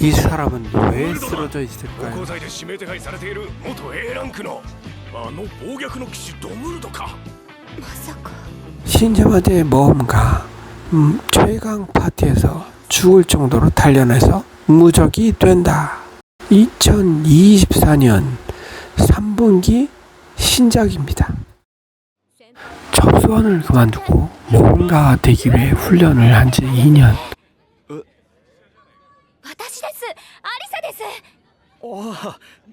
이 사람은 왜 쓰러져 있을까요? 交代で指名手配されている元 A ランクのあの暴虐の騎士ドムルドかまさか 신자마제의 모험가 음, 최강 파티에서 죽을 정도로 단련해서 무적이 된다. 2024년 3분기 신작입니다. 접수원을 그만두고 모험가가 되기 위해 훈련을 한 지 2년. 私ですアリサですおお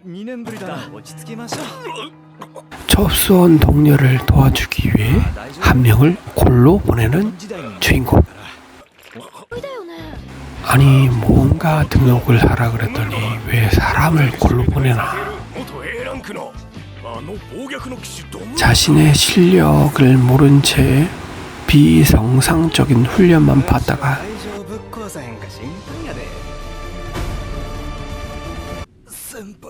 2年ぶりだ落ち着きましょう 접수원 동료를 도와주기 위해 한 명을 골로 보내는 時代の 주인공. これだよね 아니 모험가 등록을 하라 그랬더니 왜 사람을 골로 보내나? 元 A ランクのあの暴虐の騎士ドムルド 자신의 실력을 모른 채 비정상적인 훈련만 받다가 大丈夫こさへんか心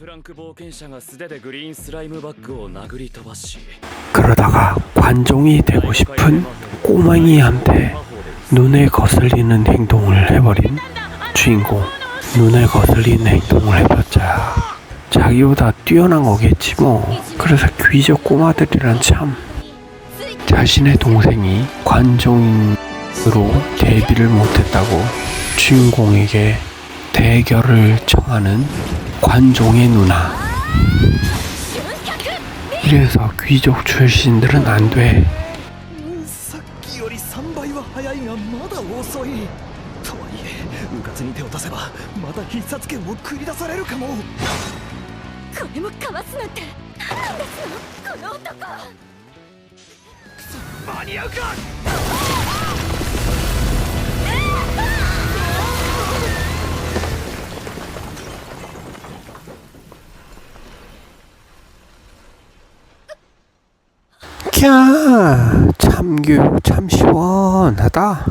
F ランク冒険者が素手でグリーンスライムバッグを殴り飛ばし 그러다가 관종이 되고 싶은 꼬맹이한테 눈에 거슬리는 행동을 해버린 주인공. 눈에 거슬리는 행동을 해봤자 자기보다 뛰어난 거겠지 뭐. 그래서 귀족 꼬마들이란 참 자신의 동생이 관종으로 데뷔를 못했다고 주인공에게 대결을 청하는 관종의 누나. 이래서 귀족 출신들은 안 돼. 캬! 참교육 참 시원하다.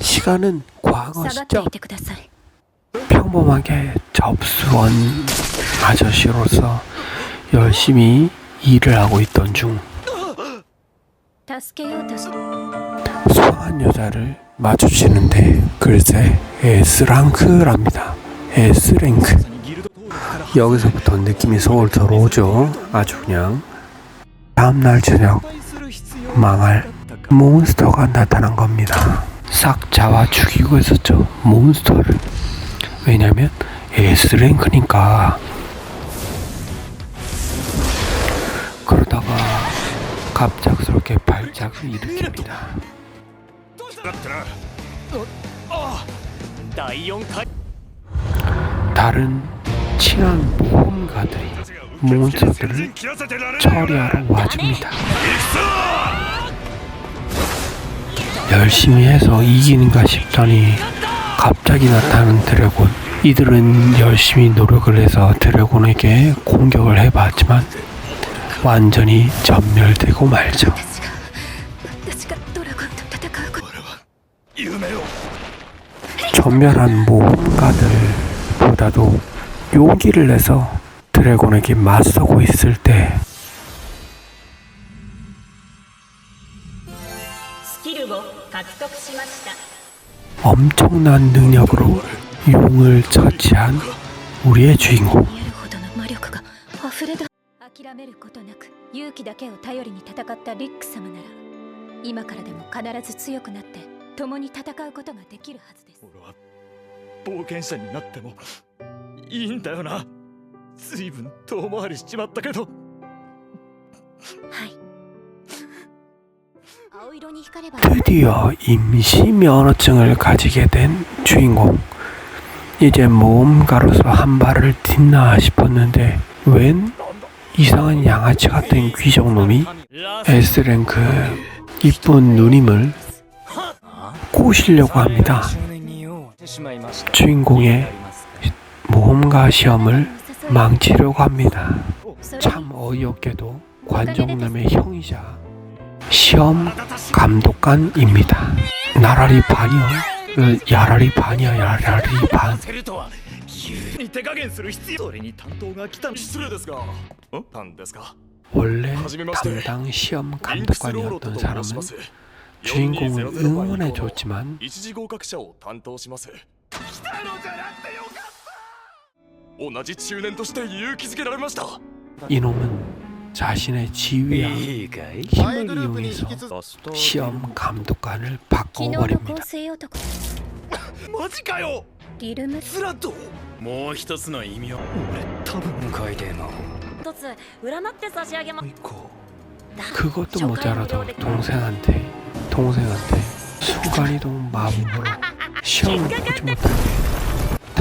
시간은 과거 시점. 평범하게 접수원 아저씨로서 열심히 일을 하고 있던 중 수상한 여자를 마주치는데 글쎄 S랭크랍니다. S랭크. 여기서부터 느낌이 서울 들어오죠. 아주 그냥 다음날 저녁 망할 몬스터가 나타난 겁니다. 싹 잡아 죽이고 있었죠. 몬스터를. 왜냐면 S랭크니까. 그러다가 갑작스럽게 발작을 일으킵니다. 다른 친한 모험가들이 몬스터들을 처리하러 와줍니다. 열심히 해서 이기는가 싶더니 갑자기 나타난 드래곤. 이들은 열심히 노력을 해서 드래곤에게 공격을 해봤지만 완전히 전멸되고 말죠. 전멸한 모험가들보다도 용기를 내서 드래곤에게 맞서고 있을 때 スキルを獲得しました 엄청난 능력으로 용을 처치한 우리의 주인공 見えるほどの魔力が溢れだ諦めることな ず強くなって共に戦うことができるはずです俺は冒険者になってもいいんだよな随分遠回りしちまったけどはい青色に光れば 드디어 임시 면허증을 가지게 된 주인공. 이제 모험가로서 한 발을 딛나 싶었는데 웬 이상한 양아치 같은 귀족놈이 S랭크 이쁜 누님을 꼬시려고 합니다. 少年によ 주인공의 모험가 시험을 망치려고 합니다. 참 어이없게도 관정남의 형이자 시험 감독관입니다. 나라리 반이요. 어, 야라리 반이야 야라리 반. せるとは急に手加減する必要それに担当が来た失礼ですがん何ですか 원래 はじめまして 담당 시험 リンクスローロット 감독관이었던 と申 사람은 します 주인공을 4200 응원해 줬지만 同じ中年として勇気づけられました 이놈은 자신의 지위와 いいかい 힘을 이용해서 시험 감독관을 昨日の香 바꿔버립니다. 水男マジかよリルムスラッドもう一つの意味を多分一つ占って差し上げま 그것도 모자라도 동생한테 동생한테 순간이동 마법으로 시험을 보지 못하게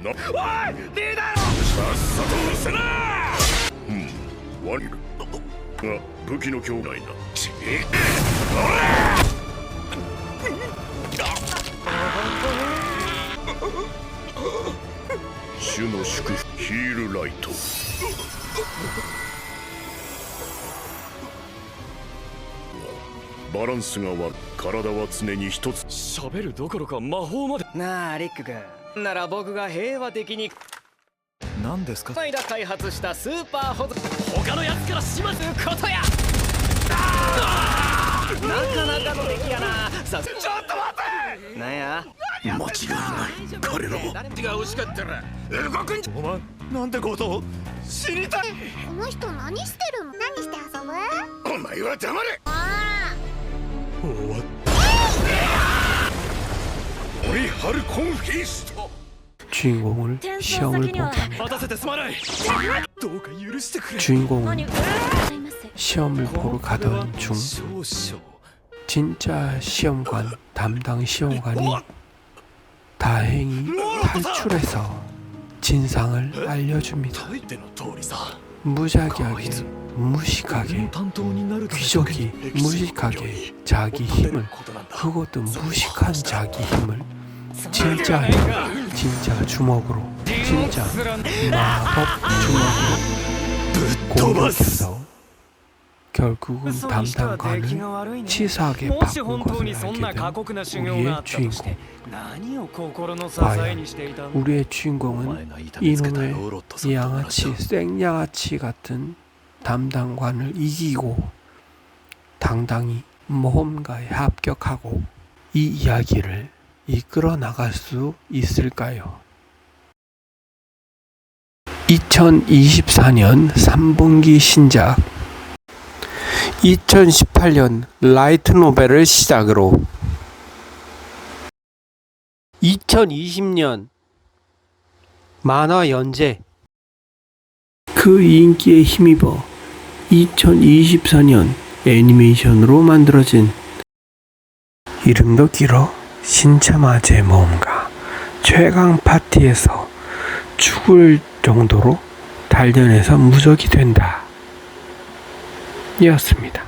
おいリーダーさっさと失せな！ワニルが武器の境内だ。ち主の祝福ヒールライト。バランスが悪い。体は常に一つ。喋るどころか魔法まで。なあリック君なら僕が平和的に。こ何ですか？開発したスーパー保存他のやつから始末ことや。なかなかの出来やな。さちょっと待って！なんや？間違いない。彼らはが欲しかったら。動くんじゃ。お前なんてことを？知りたい！この人何してるの？何して遊ぶ？お前は黙れ！あ終わっ俺ハルコンフィス。ト 주인공을 시험을 보게 합니다. 주인공은 시험을 보러 가던 중 진짜 시험관 담당 시험관이 다행히 탈출해서 진상을 알려줍니다. 무작위하게 무식하게 귀족이 무식하게 자기 힘을 그것도 무식한 자기 힘을 진짜 진짜 주먹으로. 진짜 마법 주먹으로. 공격해서 결국은 담당관을 치사하게 바꾼 것을 알게 된 우리의 주인공. 과연 우리의 주인공은 이놈의 양아치 생양아치 같은 담당관을 이기고 당당히 모험가에 합격하고 이 이야기를 이끌어 나갈 수 있을까요? 2024년 3분기 신작. 2018년 라이트 노벨을 시작으로. 2020년 만화 연재. 그 인기에 힘입어 2024년 애니메이션으로 만들어진. 이름도 길어 신참아제 모험가 최강 파티에서 죽을 정도로 단련해서 무적이 된다 이었습니다.